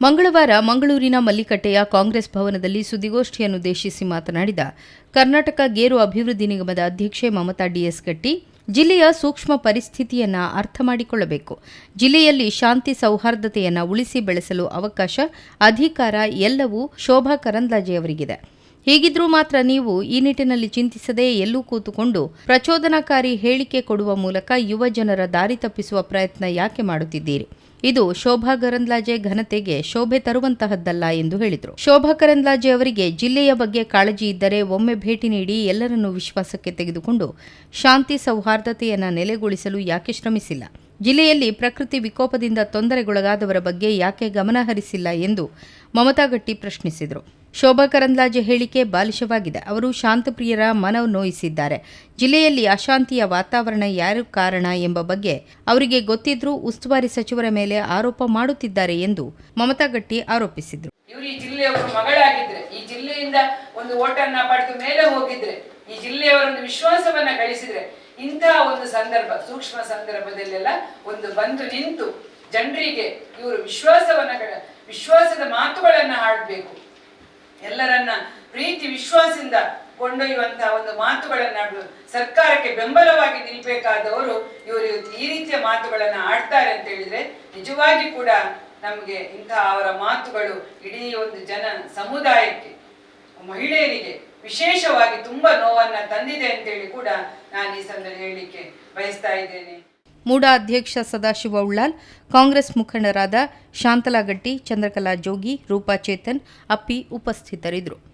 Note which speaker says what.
Speaker 1: ಮಂಗಳವಾರ ಮಂಗಳೂರಿನ ಮಲ್ಲಿಕಟ್ಟೆಯ ಕಾಂಗ್ರೆಸ್ ಭವನದಲ್ಲಿ ಸುದ್ದಿಗೋಷ್ಠಿಯನ್ನುದ್ದೇಶಿಸಿ ಮಾತನಾಡಿದ ಕರ್ನಾಟಕ ಗೇರು ಅಭಿವೃದ್ಧಿ ನಿಗಮದ ಅಧ್ಯಕ್ಷೆ ಮಮತಾ ಡಿಎಸ್ ಗಟ್ಟಿ ಜಿಲ್ಲೆಯ ಸೂಕ್ಷ್ಮ ಪರಿಸ್ಥಿತಿಯನ್ನ ಅರ್ಥ ಮಾಡಿಕೊಳ್ಳಬೇಕು. ಜಿಲ್ಲೆಯಲ್ಲಿ ಶಾಂತಿ ಸೌಹಾರ್ದತೆಯನ್ನ ಉಳಿಸಿ ಬೆಳೆಸಲು ಅವಕಾಶ, ಅಧಿಕಾರ ಎಲ್ಲವೂ ಶೋಭಾ ಕರಂದ್ಲಾಜೆಯವರಿಗಿದೆ ಹೀಗಿದ್ರೂ ಮಾತ್ರ ನೀವು ಈ ನಿಟ್ಟಿನಲ್ಲಿ ಚಿಂತಿಸದೆ ಎಲ್ಲೂ ಕೂತುಕೊಂಡು ಪ್ರಚೋದನಾಕಾರಿ ಹೇಳಿಕೆ ಕೊಡುವ ಮೂಲಕ ಯುವ ಜನರ ದಾರಿ ತಪ್ಪಿಸುವ ಪ್ರಯತ್ನ ಯಾಕೆ ಮಾಡುತ್ತಿದ್ದೀರಿ? ಇದು ಶೋಭಾ ಕರಂದ್ಲಾಜೆ ಘನತೆಗೆ ಶೋಭೆ ತರುವಂತಹದ್ದಲ್ಲ ಎಂದು ಹೇಳಿದರು. ಶೋಭಾ ಕರಂದ್ಲಾಜೆ ಅವರಿಗೆ ಜಿಲ್ಲೆಯ ಬಗ್ಗೆ ಕಾಳಜಿ ಇದ್ದರೆ ಒಮ್ಮೆ ಭೇಟಿ ನೀಡಿ ಎಲ್ಲರನ್ನೂ ವಿಶ್ವಾಸಕ್ಕೆ ತೆಗೆದುಕೊಂಡು ಶಾಂತಿ ಸೌಹಾರ್ದತೆಯನ್ನು ನೆಲೆಗೊಳಿಸಲು ಯಾಕೆ ಶ್ರಮಿಸಿಲ್ಲ? ಜಿಲ್ಲೆಯಲ್ಲಿ ಪ್ರಕೃತಿ ವಿಕೋಪದಿಂದ ತೊಂದರೆಗೊಳಗಾದವರ ಬಗ್ಗೆ ಯಾಕೆ ಗಮನಹರಿಸಿಲ್ಲ ಎಂದು ಮಮತಾ ಗಟ್ಟಿ ಪ್ರಶ್ನಿಸಿದರು. ಶೋಭಾ ಕರಂದ್ಲಾಜೆ ಹೇಳಿಕೆ ಬಾಲಿಶವಾಗಿದೆ. ಅವರು ಶಾಂತಪ್ರಿಯರ ಮನವು ನೋಯಿಸಿದ್ದಾರೆ. ಜಿಲ್ಲೆಯಲ್ಲಿ ಅಶಾಂತಿಯ ವಾತಾವರಣ ಯಾರು ಕಾರಣ ಎಂಬ ಬಗ್ಗೆ ಅವರಿಗೆ ಗೊತ್ತಿದ್ರೂ ಉಸ್ತುವಾರಿ ಸಚಿವರ ಮೇಲೆ ಆರೋಪ ಮಾಡುತ್ತಿದ್ದಾರೆ ಎಂದು ಮಮತಾ ಗಟ್ಟಿ ಆರೋಪಿಸಿದರು.
Speaker 2: ಇವರು ಈ ಜಿಲ್ಲೆಯವರು ಮಗಳಾಗಿದ್ರೆ, ಈ ಜಿಲ್ಲೆಯಿಂದ ಒಂದು ಓಟನ್ನ ಪಡೆದು ಮೇಲೆ ಹೋಗಿದ್ರೆ, ಈ ಜಿಲ್ಲೆಯವರ ವಿಶ್ವಾಸವನ್ನ ಗಳಿಸಿದ್ರೆ ಇಂತಹ ಒಂದು ಸಂದರ್ಭ, ಸೂಕ್ಷ್ಮ ಸಂದರ್ಭದಲ್ಲೆಲ್ಲ ಒಂದು ಬಂದು ನಿಂತು ಜನರಿಗೆ ಇವರು ವಿಶ್ವಾಸವನ್ನ ವಿಶ್ವಾಸದ ಮಾತುಗಳನ್ನ ಆಡ್ಬೇಕು ಎಲ್ಲರನ್ನ ಪ್ರೀತಿ, ವಿಶ್ವಾಸದಿಂದ ಕೊಂಡೊಯ್ಯುವಂತಹ ಒಂದು ಮಾತುಗಳನ್ನ ಸರ್ಕಾರಕ್ಕೆ ಬೆಂಬಲವಾಗಿ ನಿಲ್ಬೇಕಾದವರು ಇವರು ಇವತ್ತು ಈ ರೀತಿಯ ಮಾತುಗಳನ್ನ ಆಡ್ತಾರೆ ಅಂತ ಹೇಳಿದ್ರೆ ನಿಜವಾಗಿ ಕೂಡ ನಮಗೆ ಇಂತಹ ಅವರ ಮಾತುಗಳು ಇಡೀ ಒಂದು ಜನ ಸಮುದಾಯಕ್ಕೆ, ಮಹಿಳೆಯರಿಗೆ ವಿಶೇಷವಾಗಿ ತುಂಬಾ ನೋವನ್ನ ತಂದಿದೆ ಅಂತೇಳಿ ಕೂಡ ನಾನು ಈ ಸಂದರ್ಭ ಹೇಳಲಿಕ್ಕೆ ಬಯಸ್ತಾ ಇದ್ದೇನೆ.
Speaker 1: ಮೂಡಾ ಅಧ್ಯಕ್ಷ ಸದಾಶಿವ ಉಳ್ಳಾಲ್ ಕಾಂಗ್ರೆಸ್ ಮುಖಂಡರಾದ ಶಾಂತಲಾಗಟ್ಟಿ ಚಂದ್ರಕಲಾ ಜೋಗಿ ರೂಪಾ ಚೇತನ್ ಅಪ್ಪಿ ಉಪಸ್ಥಿತರಿದ್ದರು.